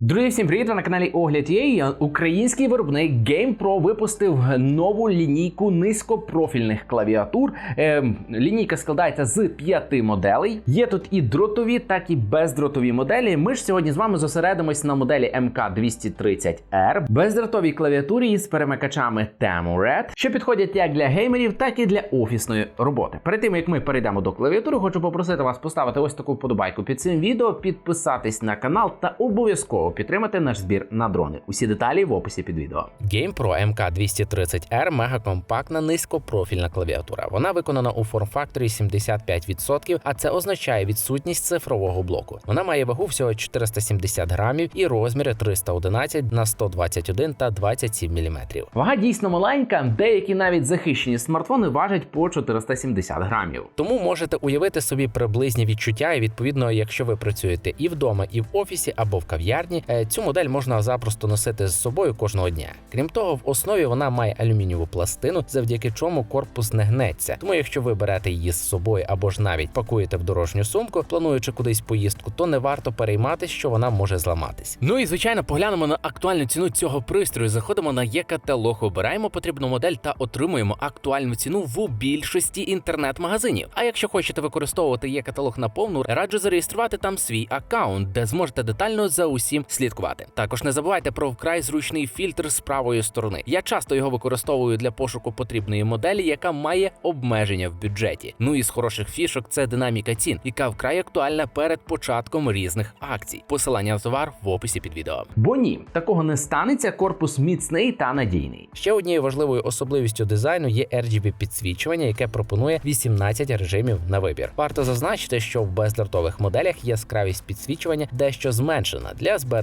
Друзі, всім привіт! Ви на каналі Огляд є. Український виробник GamePro випустив нову лінійку низькопрофільних клавіатур. Е, лінійка складається з п'яти моделей. Є тут і дротові, так і бездротові моделі. Ми ж сьогодні з вами зосередимось на моделі MK230R, бездротовій клавіатурі із перемикачами Temu Red, що підходять як для геймерів, так і для офісної роботи. Перед тим як ми перейдемо до клавіатури, хочу попросити вас поставити ось таку вподобайку під цим відео, підписатись на канал та обов'язково підтримати наш збір на дрони. Усі деталі в описі під відео. GamePro MK230R мегакомпактна низькопрофільна клавіатура. Вона виконана у форм-факторі 75%, а це означає відсутність цифрового блоку. Вона має вагу всього 470 грамів і розміри 311 на 121 та 27 мм. Вага дійсно маленька, деякі навіть захищені смартфони важать по 470 грамів. Тому можете уявити собі приблизні відчуття, і відповідно, якщо ви працюєте і вдома, і в офісі або в кав'ярні, е, цю модель можна запросто носити з собою кожного дня. Крім того, в основі вона має алюмінієву пластину, завдяки чому корпус не гнеться. Тому, якщо ви берете її з собою або ж навіть пакуєте в дорожню сумку, плануючи кудись поїздку, то не варто перейматися, що вона може зламатись. Ну і звичайно, поглянемо на актуальну ціну цього пристрою. Заходимо на є-каталог, обираємо потрібну модель та отримуємо актуальну ціну в більшості інтернет-магазинів. А якщо хочете використовувати є-каталог на повну, раджу зареєструвати там свій аккаунт, де зможете детально за усім слідкувати. Також не забувайте про вкрай зручний фільтр з правої сторони. Я часто його використовую для пошуку потрібної моделі, яка має обмеження в бюджеті. Ну і з хороших фішок це динаміка цін, яка вкрай актуальна перед початком різних акцій. Посилання на товар в описі під відео. Бо ні, такого не станеться. Корпус міцний та надійний. Ще однією важливою особливістю дизайну є RGB підсвічування, яке пропонує 18 режимів на вибір. Варто зазначити, що в бездротових моделях яскравість підсвічування дещо зменшена для збереження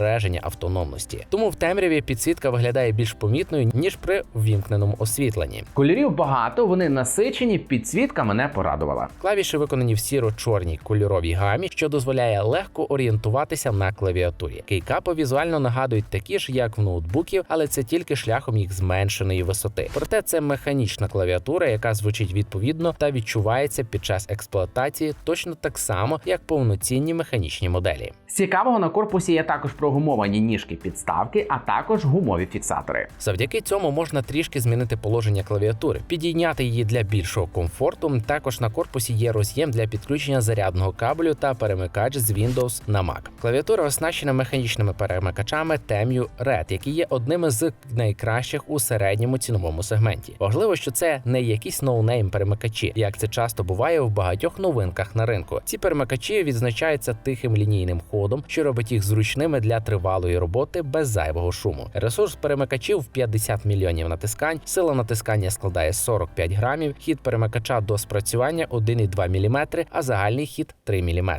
автономності. Тому в темряві підсвітка виглядає більш помітною ніж при ввімкненому освітленні. Кольорів багато, вони насичені. Підсвітка мене порадувала. Клавіші виконані в сіро-чорній кольоровій гамі, що дозволяє легко орієнтуватися на клавіатурі. Кейкапи візуально нагадують такі ж, як в ноутбуків, але це тільки шляхом їх зменшеної висоти. Проте це механічна клавіатура, яка звучить відповідно та відчувається під час експлуатації точно так само, як повноцінні механічні моделі. Цікавого на корпусі є також прогумовані ніжки підставки, а також гумові фіксатори. Завдяки цьому можна трішки змінити положення клавіатури, підійняти її для більшого комфорту. Також на корпусі є роз'єм для підключення зарядного кабелю та перемикач з Windows на Mac. Клавіатура оснащена механічними перемикачами Temu Red, які є одними з найкращих у середньому ціновому сегменті. Важливо, що це не якісь ноунейм перемикачі, як це часто буває в багатьох новинках на ринку. Ці перемикачі відзначаються тихим лінійним ходом, що робить їх зручними для тривалої роботи без зайвого шуму. Ресурс перемикачів 50 мільйонів натискань, сила натискання складає 45 грамів, хід перемикача до спрацювання 1,2 мм, а загальний хід 3 мм.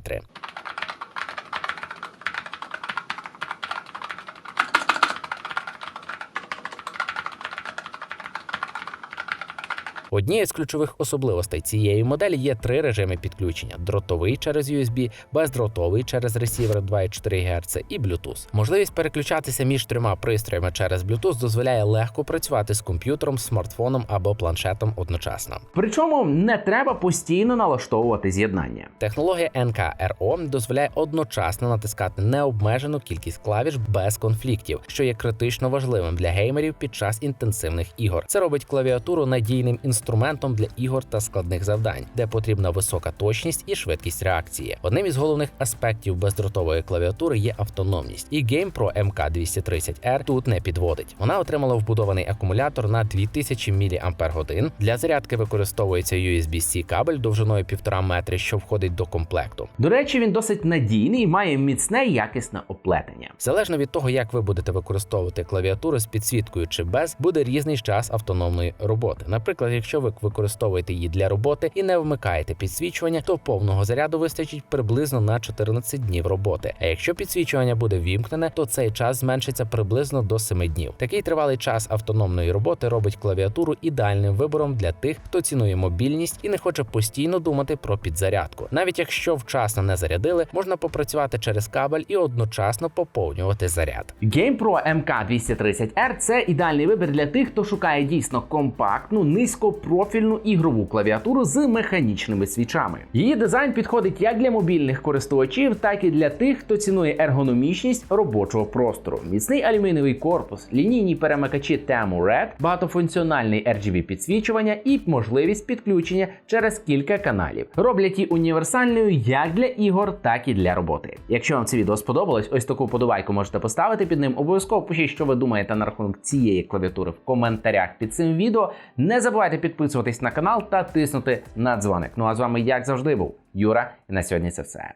Однією з ключових особливостей цієї моделі є три режими підключення: дротовий через USB, бездротовий через ресівер 2,4 Гц і Bluetooth. Можливість переключатися між трьома пристроями через Bluetooth дозволяє легко працювати з комп'ютером, смартфоном або планшетом одночасно. Причому не треба постійно налаштовувати з'єднання. Технологія NKRO дозволяє одночасно натискати необмежену кількість клавіш без конфліктів, що є критично важливим для геймерів під час інтенсивних ігор. Це робить клавіатуру надійним інструментом для ігор та складних завдань, де потрібна висока точність і швидкість реакції. Одним із головних аспектів бездротової клавіатури є автономність, і GamePro MK230R тут не підводить. Вона отримала вбудований акумулятор на 2000 мАч. Для зарядки використовується USB-C кабель довжиною 1,5 метри, що входить до комплекту. До речі, він досить надійний і має міцне і якісне оплетення. Залежно від того, як ви будете використовувати клавіатуру з підсвіткою чи без, буде різний час автономної роботи. Наприклад, якщо ви використовуєте її для роботи і не вмикаєте підсвічування, то повного заряду вистачить приблизно на 14 днів роботи. А якщо підсвічування буде вімкнене, то цей час зменшиться приблизно до 7 днів. Такий тривалий час автономної роботи робить клавіатуру ідеальним вибором для тих, хто цінує мобільність і не хоче постійно думати про підзарядку. Навіть якщо вчасно не зарядили, можна попрацювати через кабель і одночасно поповнювати заряд. GamePro MK230R це ідеальний вибір для тих, хто шукає дійсно компактну, низько низькопрофільну ігрову клавіатуру з механічними свічами. Її дизайн підходить як для мобільних користувачів, так і для тих, хто цінує ергономічність робочого простору. Міцний алюмінієвий корпус, лінійні перемикачі тему Red, багатофункціональний RGB підсвічування і можливість підключення через кілька каналів. Роблять її універсальною як для ігор, так і для роботи. Якщо вам це відео сподобалось, ось таку подобайку можете поставити під ним. Обов'язково пишіть, що ви думаєте на рахунок цієї клавіатури в коментарях під цим відео. Не забувайте підписуватись на канал та тиснути на дзвоник. Ну а з вами, як завжди, був Юра, і на сьогодні це все.